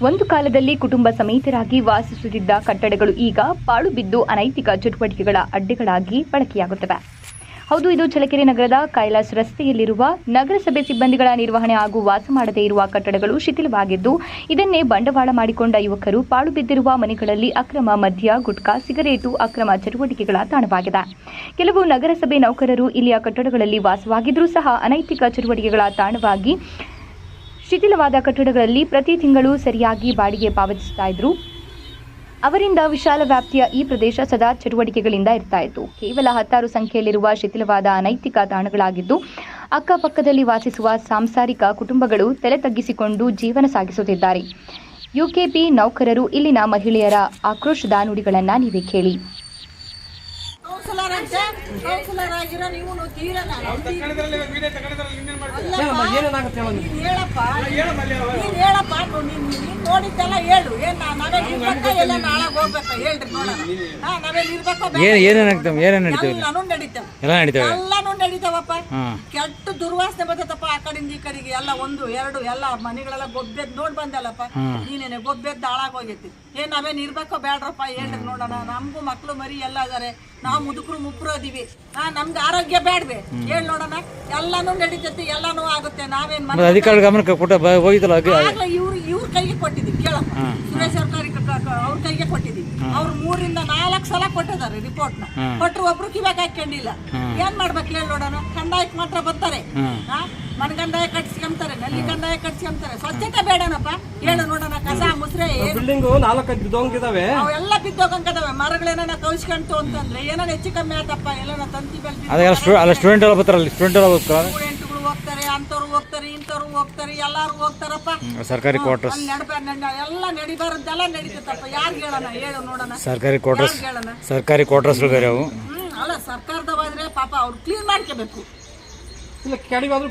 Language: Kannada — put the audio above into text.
ಒಂದು ಕಾಲದಲ್ಲಿ ಕುಟುಂಬ ಸಮೇತರಾಗಿ ವಾಸಿಸುತ್ತಿದ್ದ ಕಟ್ಟಡಗಳು ಈಗ ಪಾಳು ಬಿದ್ದು ಅನೈತಿಕ ಚಟುವಟಿಕೆಗಳ ಅಡ್ಡೆಗಳಾಗಿ ಬಳಕೆಯಾಗುತ್ತವೆ. ಹೌದು, ಇದು ಚಳ್ಳಕೆರೆ ನಗರದ ಕೈಲಾಸ್ ರಸ್ತೆಯಲ್ಲಿರುವ ನಗರಸಭೆ ಸಿಬ್ಬಂದಿಗಳ ನಿರ್ವಹಣೆ ಹಾಗೂ ವಾಸ ಮಾಡದೇ ಇರುವ ಕಟ್ಟಡಗಳು ಶಿಥಿಲವಾಗಿದ್ದು, ಇದನ್ನೇ ಬಂಡವಾಳ ಮಾಡಿಕೊಂಡ ಯುವಕರು ಪಾಳು ಬಿದ್ದಿರುವ ಮನೆಗಳಲ್ಲಿ ಅಕ್ರಮ ಮದ್ಯ, ಗುಟ್ಕಾ, ಸಿಗರೇಟು, ಅಕ್ರಮ ಚಟುವಟಿಕೆಗಳ ತಾಣವಾಗಿದೆ. ಕೆಲವು ನಗರಸಭೆ ನೌಕರರು ಇಲ್ಲಿಯ ಕಟ್ಟಡಗಳಲ್ಲಿ ವಾಸವಾಗಿದ್ದರೂ ಸಹ ಅನೈತಿಕ ಚಟುವಟಿಕೆಗಳ ತಾಣವಾಗಿ ಶಿಥಿಲವಾದ ಕಟ್ಟಡಗಳಲ್ಲಿ ಪ್ರತಿ ತಿಂಗಳು ಸರಿಯಾಗಿ ಬಾಡಿಗೆ ಪಾವತಿಸ್ತಾ ಇದ್ರು. ಅವರಿಂದ ವಿಶಾಲ ವ್ಯಾಪ್ತಿಯ ಈ ಪ್ರದೇಶ ಸದಾ ಚಟುವಟಿಕೆಗಳಿಂದ ಇರ್ತಾ ಇತ್ತು. ಕೇವಲ ಹತ್ತಾರು ಸಂಖ್ಯೆಯಲ್ಲಿರುವ ಶಿಥಿಲವಾದ ಅನೈತಿಕ ತಾಣಗಳಾಗಿದ್ದು, ಅಕ್ಕಪಕ್ಕದಲ್ಲಿ ವಾಸಿಸುವ ಸಾಂಸಾರಿಕ ಕುಟುಂಬಗಳು ತಲೆ ತಗ್ಗಿಸಿಕೊಂಡು ಜೀವನ ಸಾಗಿಸುತ್ತಿದ್ದಾರೆ. ಯುಕೆಪಿ ನೌಕರರು, ಇಲ್ಲಿನ ಮಹಿಳೆಯರ ಆಕ್ರೋಶದ ನುಡಿಗಳನ್ನು ನೀವೇ ಕೇಳಿ. ಕೌನ್ಸಿಲರ್ ಅಂತೆ ಕೌನ್ಸಿಲರ್ ಆಗಿರೋ ನೀವು ತೀರ ಹೇಳಮ್ಮ ಏನೇನಾಗುತ್ತೆ ಹೇಳು ನೀನು. ನೀನ್ ಹೇಳಪ್ಪ. ನೀನ್ ಹೇಳಪ್ಪ ನೀನ್ ನೀನ್ ನೋಡಿದ್ದೆಲ್ಲ ಹೇಳು. ಏನ್ ನಾ- ನಾವೇನ್ ಇರ್ಬೇಕಾ ಎಲ್ಲ ನಾಳಾಗ್ ಹೋಗ್ಬೇಕಾ? ಹೇಳ್ರಿ ನೋಡೋಣ. ಹಾ, ನಾವೇನ್ ಇರ್ಬೇಕಾ ಏನು ಏನ್ ಏನೇನಾಗ್ತವೆ ಏನೇನು ನಡೀತವೆ ಇಲ್ಲಿ? ಎಲ್ಲಾನು ನಡೀತವೆ. ಎಲ್ಲ ನಡೀತವೆ? ಎಲ್ಲಾನು ನಡೀತಾವಪ್ಪ. ಕೆಟ್ಟ ದುರ್ವಾಸನೆ ಬರ್ತದಪ್ಪ ಆ ಕಡೆಯಿಂದ ಈ ಕಡೆಗೆ. ಎಲ್ಲ ಒಂದು ಎರಡು ಎಲ್ಲ ಮನೆಗಳೆಲ್ಲ ಗೊಬ್ಬೆದ್ ನೋಡ್ ಬಂದಲ್ಲಪ್ಪ. ನೀನೇನೆ ಗೊಬ್ಬೆದ್ದು ಹಾಳಾಗ್ ಹೋಗೈತಿ ಏನ್ ನಾವೇನ್ ಇರ್ಬೇಕೋ ಬೇಡ್ರಪ್ಪ ಹೇಳ್ರಿ ನೋಡೋಣ. ನಮಗೂ ಮಕ್ಳು ಮರಿ ಎಲ್ಲ ಅದಾರೆ ನಾವು ಮುದುಕರು ಮುಕ್ರು ಅದೀವಿ. ಹಾ ನಮ್ಗೆ ಆರೋಗ್ಯ ಬೇಡ್ವೆ ಹೇಳಿ ನೋಡೋಣ. ಎಲ್ಲಾನು ನಡೀತೈತಿ ಎಲ್ಲಾನು ಆಗುತ್ತೆ. ನಾವೇನ್ ಅಧಿಕಾರಿ ಗಮನಕ್ಕೆ ಕೊಟ್ಟ ಹೋಗಿದ್ರು ಇವ್ರು ಇವ್ರ ಕೈಗೆ ಕೊಟ್ಟಿದ್ದೀವಿ ಕೇಳಪ್ಪ. ಸುರೇಶ್ ಸರ್ಕಾರಿ ಅವ್ರ ಕೈಗೆ ಕೊಟ್ಟಿದ್ದೀವಿ. ಅವ್ರು ಮೂರಿಂದ ನಾಲ್ಕು ಸಲ ಕೊಟ್ಟಿದ್ದಾರೆ ರಿಪೋರ್ಟ್ನ. ಕೊಟ್ರು ಒಬ್ರು ಕಿವಾಗ ಹಾಕೊಂಡಿಲ್ಲ ಏನ್ ಮಾಡ್ಬೇಕು ಹೇಳಿ ನೋಡೋಣ? ಕಂದಾಯಕ್ ಮಾತ್ರ ಬರ್ತಾರೆ. ಹಾ? ಮನಗಂದಾಯ ಕಟ್ಸ್ಕೊಂತಾರೆ ನಲ್ಲಿ ಕಂದಾಯ ಕಟ್ಸ್ಕೊಂತಾರೆ. ಸ್ವಚ್ಛತೆ ಬೇಡನಪ್ಪ. ಹೇಳು ನೋಡೋಣ ಕಸ ಮುಸ್ರೆ ಬಿಲ್ಡಿಂಗು ನಾಲ್ಕೈದು ಬಿದ್ದೋಂಗಿದಾವೆ ಅವೆಲ್ಲ ಬಿದ್ದೋಗಂಗದವೆ. ಮರಗಳೇನ ಕವಿಸ್ಕೊಂತು ಅಂತಂದ್ರೆ ಏನಾರ ಹೆಚ್ಚು ಕಮ್ಮಿ ಆತಪ್ಪ ಎಲ್ಲ ತಂತಿ ಅಲ್ಲ ಸ್ಟೂಡೆಂಟ್ ಎಲ್ಲ ಬರ್ತಾರಲ್ಲ ಸ್ಟೂಡೆಂಟ್ ಎಲ್ಲ ಬರ್ತಾರ ಸ್ಟೂಡೆಂಟ್ಗಳು ಹೋಗ್ತಾರೆ ಅಂತವ್ರು ಹೋಗ್ತಾರೆ ಇಂಥವ್ರು ಹೋಗ್ತಾರೆ ಎಲ್ಲಾರು ಹೋಗ್ತಾರಪ್ಪ. ಸರ್ಕಾರಿ ಕ್ವಾರ್ಟರ್ಸ್ ಎಲ್ಲ ನಡಿಬಾರದ್ದೆಲ್ಲ ನಡೀತೈತಪ್ಪ. ಯಾರು ಹೇಳೋಣ? ಹೇಳು ನೋಡೋಣ. ಸರ್ಕಾರಿ ಕ್ವಾರ್ಟರ್ಸ್ ಹೇಳೋಣ? ಸರ್ಕಾರಿ ಕ್ವಾರ್ಟರ್ಸ್ ಬೇರೆ ಅವು. ಅಲ್ಲ ಸರ್ಕಾರದವಾದ್ರೆ ಪಾಪ ಅವ್ರು ಕ್ಲೀನ್ ಮಾಡ್ಕೋಬೇಕು. ಇಲ್ಲ ಕೆಡಿಗಾದ್ರೂ